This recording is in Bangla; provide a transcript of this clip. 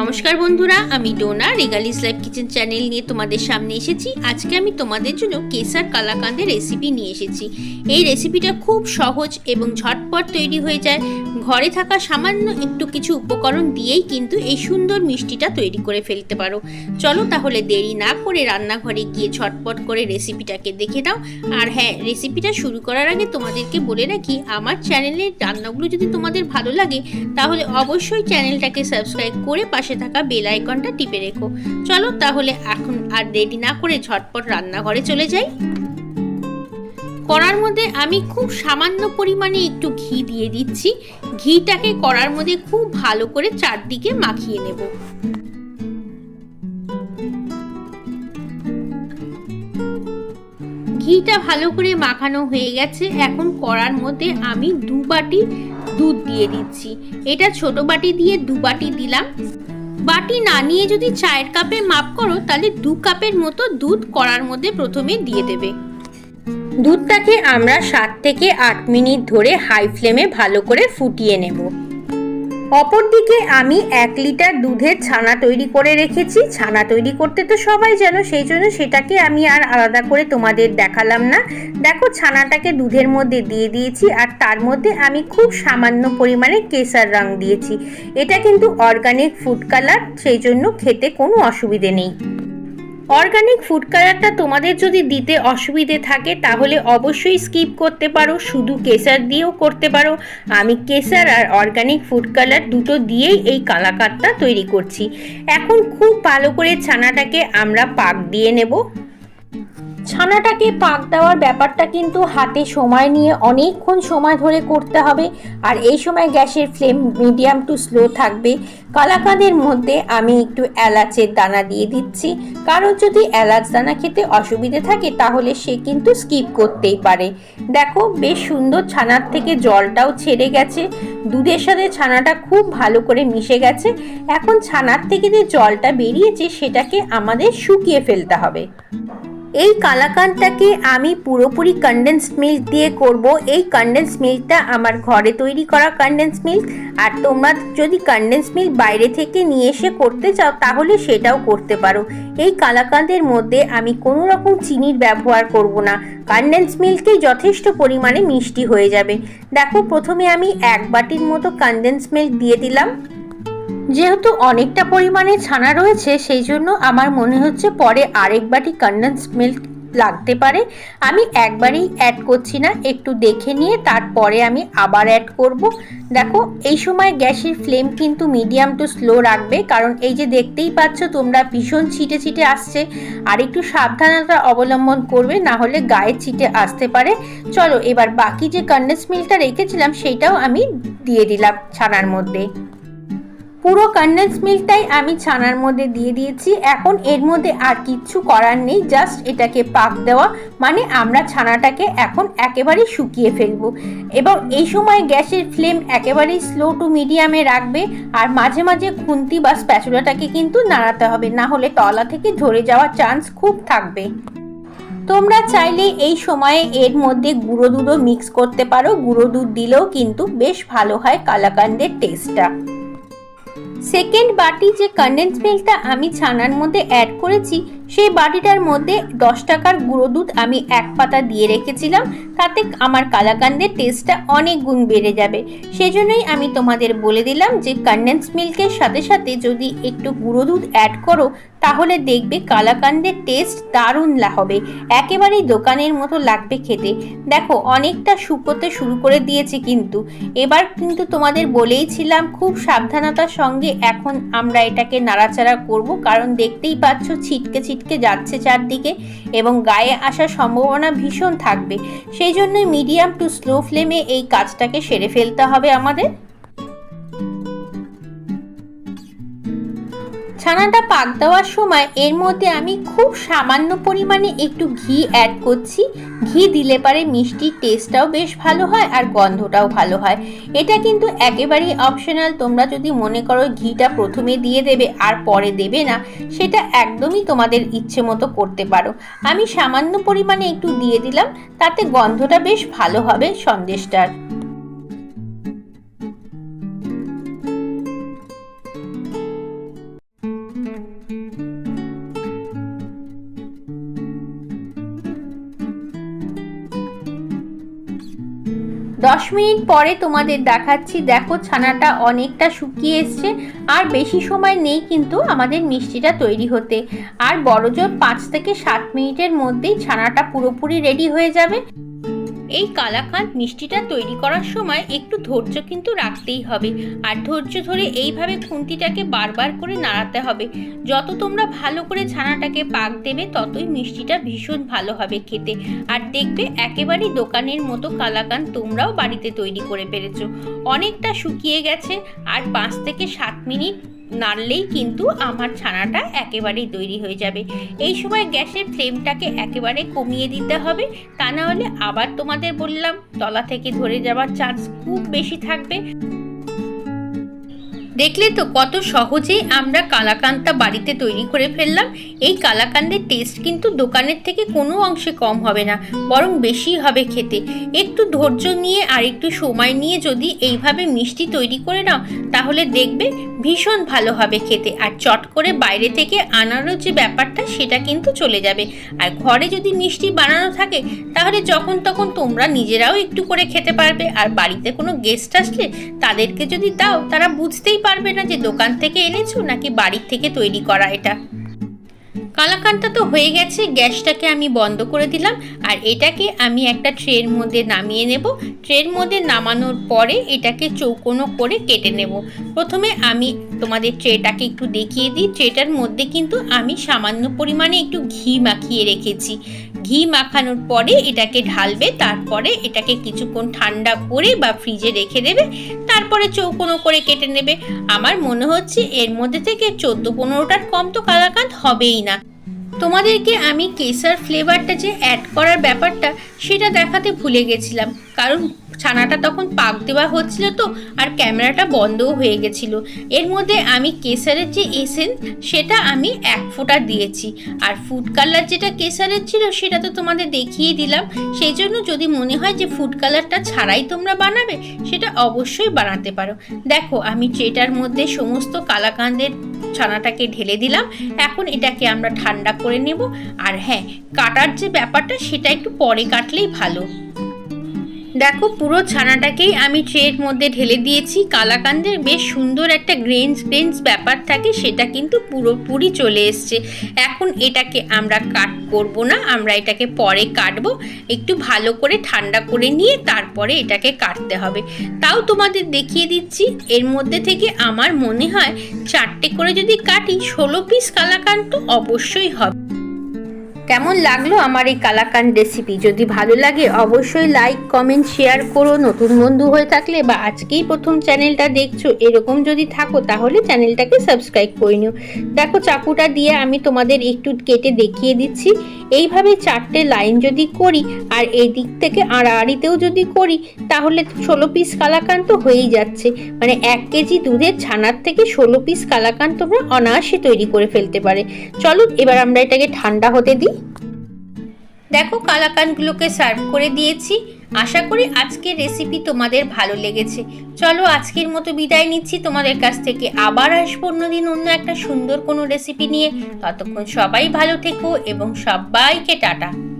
নমস্কার বন্ধুরা, আমি Dona, Regalis Life Kitchen channel নিয়ে তোমাদের সামনে এসেছি। আজকে আমি তোমাদের জন্য কেসার কালাকান্দের রেসিপি নিয়ে এসেছি। এই রেসিপিটা খুব সহজ এবং ঝটপট তৈরি হয়ে যায়। ঘরে থাকা সামান্য একটু কিছু উপকরণ দিয়েই কিন্তু এই সুন্দর মিষ্টিটা তৈরি করে ফেলতে পারো। চলো তাহলে দেরি না করে রান্নাঘরে গিয়ে ঝটপট করে রেসিপিটাকে দেখে দাও আর হ্যাঁ রেসিপিটা শুরু করার আগে তোমাদেরকে বলে রাখি, আমার চ্যানেলের রান্নাগুলো যদি তোমাদের ভালো লাগে, তাহলে অবশ্যই চ্যানেলটাকে সাবস্ক্রাইব করে পাশে থাকা বেল আইকনটা টিপে রেখো। চলো তাহলে এখন আর দেরি না করে ঝটপট রান্নাঘরে চলে যাই। কড়ার মধ্যে আমি খুব সামান্য পরিমাণে একটু ঘি দিয়ে দিচ্ছি। ঘিটাকে কড়ার মধ্যে খুব ভালো করে চারদিকে মাখিয়ে নেব। ঘিটা ভালো করে মাখানো হয়ে গেছে। এখন কড়ার মধ্যে আমি দু বাটি দুধ দিয়ে দিচ্ছি। এটা ছোট বাটি দিয়ে দু বাটি দিলাম। বাটি না নিয়ে যদি চায়ের কাপে মাপ করো, তাহলে দু কাপের মতো দুধ কড়ার মধ্যে প্রথমে দিয়ে দেবে। দুধটাকে আমরা সাত থেকে আট মিনিট ধরে হাই ফ্লেমে ভালো করে ফুটিয়ে নেব। অপরদিকে আমি এক লিটার দুধের ছানা তৈরি করে রেখেছি। ছানা তৈরি করতে তো সবাই জানো, সেই জন্য সেটাকে আমি আর আলাদা করে তোমাদের দেখালাম না। দেখো, ছানাটাকে দুধের মধ্যে দিয়ে দিয়েছি আর তার মধ্যে আমি খুব সামান্য পরিমাণে কেসার রং দিয়েছি। এটা কিন্তু অর্গানিক ফুড কালার সেই জন্য খেতে কোনো অসুবিধে নেই। অর্গানিক ফুড কালারটা তোমাদের যদি দিতে অসুবিধে থাকে, তাহলে অবশ্যই স্কিপ করতে পারো, শুধু কেসার দিয়েও করতে পারো। আমি কেসার আর অর্গানিক ফুড কালার দুটো দিয়েই এই কালাকারটা তৈরি করছি। এখন খুব ভালো করে ছানাটাকে আমরা পাক দিয়ে নেব। ছানাটাকে পাক দেওয়ার ব্যাপারটা কিন্তু হাতে সময় নিয়ে অনেকক্ষণ সময় ধরে করতে হবে। আর এই সময় গ্যাসের ফ্লেম মিডিয়াম টু স্লো থাকবে। কালাকাঁদের মধ্যে আমি একটু এলাচের দানা দিয়ে দিচ্ছি। কারও যদি এলাচ দানা খেতে অসুবিধে থাকে, তাহলে সে কিন্তু স্কিপ করতেই পারে। দেখো, বেশ সুন্দর ছানার থেকে জলটাও ছেড়ে গেছে। দুধের সাথে ছানাটা খুব ভালো করে মিশে গেছে। এখন ছানার থেকে যে জলটা বেরিয়েছে, সেটাকে আমাদের শুকিয়ে ফেলতে হবে। এই কালাকানটাকে আমি পুরোপুরি কনডেন্স মিল্ক দিয়ে করব? এই কনডেন্স মিল্কটা আমার ঘরে তৈরি করা কনডেন্স মিল্ক আর তোমরা যদি কনডেন্স মিল্ক বাইরে থেকে নিয়ে এসে করতে চাও, তাহলে সেটাও করতে পারো। এই কালাকান্দের মধ্যে আমি কোনো রকম চিনির ব্যবহার করব না। কনডেন্স মিল্কেই যথেষ্ট পরিমাণে মিষ্টি হয়ে যাবে। দেখো, প্রথমে আমি এক বাটির মতো কনডেন্স মিল্ক দিয়ে দিলাম। যেহেতু অনেকটা পরিমাণে ছানা রয়েছে, সেই জন্য আমার মনে হচ্ছে পরে আরেক বাটি কন্ডেন্স মিল্ক লাগতে পারে। আমি একবারই অ্যাড করছি না, একটু দেখে নিয়ে তারপরে আমি আবার অ্যাড করব। দেখো, এই সময় গ্যাসের ফ্লেম কিন্তু মিডিয়াম টু স্লো রাখবে, কারণ এই যে দেখতেই পাচ্ছ তোমরা ভীষণ ছিটে ছিটে আসছে। আর একটু সাবধানতা অবলম্বন করবে, না হলে গায়ে ছিটে আসতে পারে। চলো, এবার বাকি যে কন্ডেন্স মিলটা রেখেছিলাম সেইটাও আমি দিয়ে দিলাম ছানার মধ্যে। পুরো কন্ডেন্স মিল্কটাই আমি ছানার মধ্যে দিয়ে দিয়েছি। এখন এর মধ্যে আর কিচ্ছু করার নেই জাস্ট এটাকে পাক দেওয়া। মানে আমরা ছানাটাকে এখন একেবারেই শুকিয়ে ফেলব। এবং এই সময় গ্যাসের ফ্লেম একেবারেই স্লো টু মিডিয়ামে রাখবে। আর মাঝে মাঝে খুন্তি বা স্প্যাচুলাটাকে কিন্তু নাড়াতে হবে। না হলে তলা থেকে ঝরে যাওয়ার চান্স খুব থাকবে। তোমরা চাইলে এই সময়ে এর মধ্যে গুঁড়ো দুধও মিক্স করতে পারো। গুঁড়ো দুধ দিলেও কিন্তু বেশ ভালো হয় কালাকান্দের টেস্টটা সেকেন্ড বাটি যে কন্ডেন্স মিল্কটা আমি ছানার মধ্যে অ্যাড করেছি সেই বাটিটার মধ্যে দশ টাকার গুঁড়ো দুধ আমি এক পাতা দিয়ে রেখেছিলাম, তাতে আমার কালাকান্দের টেস্টটা অনেক গুণ বেড়ে যাবে। সেজন্যই আমি তোমাদের বলে দিলাম যে কন্ডেন্স মিল্কের সাথে সাথে যদি একটু গুঁড়ো দুধ অ্যাড করো, তাহলে দেখবে কালাকান্দের টেস্ট দারুণ হবে। একেবারেই দোকানের মতো লাগবে খেতে। দেখো, অনেকটা শুকোতে শুরু করে দিয়েছে কিন্তু। এবার কিন্তু তোমাদের বলেইছিলাম খুব সাবধানতার সঙ্গে এখন আমরা এটাকে নাড়াচাড়া করব, কারণ দেখতেই পাচ্ছ ছিটকে ছিটকে যাচ্ছে চারদিকে এবং গায়ে আসার সম্ভাবনা ভীষণ থাকবে। সেই জন্য মিডিয়াম টু স্লো ফ্লেমে এই কাজটাকে সেরে ফেলতে হবে আমাদের। ছানাটা পাক দেওয়ার সময় এর মধ্যে আমি খুব সামান্য পরিমাণে একটু ঘি অ্যাড করছি। ঘি দিলে পারে মিষ্টির টেস্টটাও বেশ ভালো হয় আর গন্ধটাও ভালো হয়। এটা কিন্তু একেবারেই অপশনাল তোমরা যদি মনে করো ঘিটা প্রথমে দিয়ে দেবে আর পরে দেবে না, সেটা একদমই তোমাদের ইচ্ছে মতো করতে পারো। আমি সামান্য পরিমাণে একটু দিয়ে দিলাম, তাতে গন্ধটা বেশ ভালো হবে সন্দেশটার। দশ মিনিট পরে তোমাদের দেখাচ্ছি, দেখো ছানাটা অনেকটা শুকিয়ে এসছে, আর বেশি সময় নেই কিন্তু আমাদের মিষ্টিটা তৈরি হতে। আর বড়জোর পাঁচ থেকে সাত মিনিটের মধ্যেই ছানাটা পুরোপুরি রেডি হয়ে যাবে। এই কালাকাঁদ মিষ্টিটা তৈরি করার সময় একটু ধৈর্য কিন্তু রাখতেই হবে। আর ধৈর্য ধরে এইভাবে খুন্তিটাকে বারবার করে নাড়াতে হবে। যত তোমরা ভালো করে ছানাটাকে পাক দেবে, ততই মিষ্টিটা ভীষণ ভালো হবে খেতে। আর দেখবে একেবারেই দোকানের মতো কালাকাঁদ তোমরাও বাড়িতে তৈরি করে পেরেছ। অনেকটা শুকিয়ে গেছে, আর পাঁচ থেকে সাত মিনিট নাড়লেই কিন্তু আমার ছানাটা একেবারেই তৈরি হয়ে যাবে। এই সময় গ্যাসের ফ্লেমটাকে একেবারে কমিয়ে দিতে হবে। তা না হলে আবার তোমাদের বললাম, তলা থেকে ধরে যাওয়ার চান্স খুব বেশি থাকবে। দেখলে তো কত সহজেই আমরা কালাকান্দটা বাড়িতে তৈরি করে ফেললাম। এই কালাকান্দের টেস্ট কিন্তু দোকানের থেকে কোনো অংশে কম হবে না, বরং বেশি হবে খেতে। একটু ধৈর্য নিয়ে আর একটু সময় নিয়ে যদি এইভাবে মিষ্টি তৈরি করে নাও, তাহলে দেখবে ভীষণ ভালো হবে খেতে। আর চট করে বাইরে থেকে আনারও যে ব্যাপারটা, সেটা কিন্তু চলে যাবে। আর ঘরে যদি মিষ্টি বানানো থাকে, তাহলে যখন তখন তোমরা নিজেরাও একটু করে খেতে পারবে। আর বাড়িতে কোনো গেস্ট আসলে তাদেরকে যদি দাও, তারা বুঝতেই পারবে না যে দোকান থেকে এনেছো নাকি বাড়ির থেকে তৈরি করা এটা? কালাকানটা তো হয়ে গেছে, গ্যাসটাকে আমি বন্ধ করে দিলাম আর এটাকে আমি একটা ট্রের মধ্যে নামিয়ে নেব। ট্রের মধ্যে নামানোর পরে এটাকে চৌকোনো করে কেটে নেব। প্রথমে আমি তোমাদের ট্রেটাকে একটু দেখিয়ে দিই। ট্রেটার মধ্যে কিন্তু আমি সামান্য পরিমাণে একটু ঘি মাখিয়ে রেখেছি। ঘি মাখানোর পরে এটাকে ঢালবে, তারপরে এটাকে কিছুক্ষণ ঠান্ডা করে বা ফ্রিজে রেখে দেবে। তারপরে চৌকোনো করে কেটে নেবে। আমার মনে হচ্ছে এর মধ্যে থেকে চোদ্দ পনেরোটার কম তো কালাকাঁদ হবেই না। তোমাদেরকে আমি কেসার ফ্লেভারটা যে অ্যাড করার ব্যাপারটা, সেটা দেখাতে ভুলে গেছিলাম। কারণ ছানাটা তখন পাক দেওয়া হচ্ছিল তো, আর ক্যামেরাটা বন্ধও হয়ে গেছিল। এর মধ্যে আমি কেসারের যে এসেন্স সেটা আমি এক ফোঁটা দিয়েছি। আর ফুড কালার যেটা কেসারের ছিল, সেটা তো তোমাদের দেখিয়ে দিলাম। সেই জন্য যদি মনে হয় যে ফুড কালারটা ছাড়াই তোমরা বানাবে, সেটা অবশ্যই বানাতে পারো। দেখো, আমি ট্রেটার মধ্যে সমস্ত কালাকান্দের ছানাটাকে ঢেলে দিলাম। এখন এটাকে আমরা ঠান্ডা করে নেব। আর হ্যাঁ কাটার যে ব্যাপারটা, সেটা একটু পরে কাটলেই ভালো। দেখো, পুরো ছানাটাকেই আমি ট্রের মধ্যে ঢেলে দিয়েছি। কালাকান্দের বেশ সুন্দর একটা গ্রেন্স গ্রেন্স ব্যাপার থাকে, সেটা কিন্তু পুরোপুরি চলে এসছে। এখন এটাকে আমরা কাট করব না, আমরা এটাকে পরে কাটবো। একটু ভালো করে ঠান্ডা করে নিয়ে তারপরে এটাকে কাটতে হবে। তাও তোমাদের দেখিয়ে দিচ্ছি, এর মধ্যে থেকে আমার মনে হয় চারটে করে যদি কাটি, ষোলো পিস কালাকান তো অবশ্যই হবে। কেমন লাগল আমার এই কালাকান রেসিপি যদি ভালো লাগে, অবশ্যই লাইক কমেন্ট শেয়ার করো। নতুন বন্ধু হয়ে থাকলে বা আজকেই প্রথম চ্যানেলটা দেখছ, এরকম যদি থাকো, তাহলে চ্যানেলটাকে সাবস্ক্রাইব করে নিও। দেখো, চাকুটা দিয়ে আমি তোমাদের একটু কেটে দেখিয়ে দিচ্ছি। এইভাবে চারটে লাইন যদি করি আর এই দিক থেকে আড়াআড়িতেও যদি করি, তাহলে ষোলো পিস কালাকান তো হয়েই যাচ্ছে। মানে এক কেজি দুধের ছানার থেকে ষোলো পিস কালাকান তোমরা অনায়াসে তৈরি করে ফেলতে পারে। চলো, এবার আমরা এটাকে ঠান্ডা হতে দিই। দেখো কালাকানগুলোকে সার্ভ করে দিয়েছি। আশা করি আজকের রেসিপি তোমাদের ভালো লেগেছে। চলো আজকের মতো বিদায় নিচ্ছি, তোমাদের কাছ থেকে আবার আসব অন্যদিন অন্য একটা সুন্দর কোনো রেসিপি নিয়ে। ততক্ষণ সবাই ভালো থেকো এবং সবাইকে টাটা।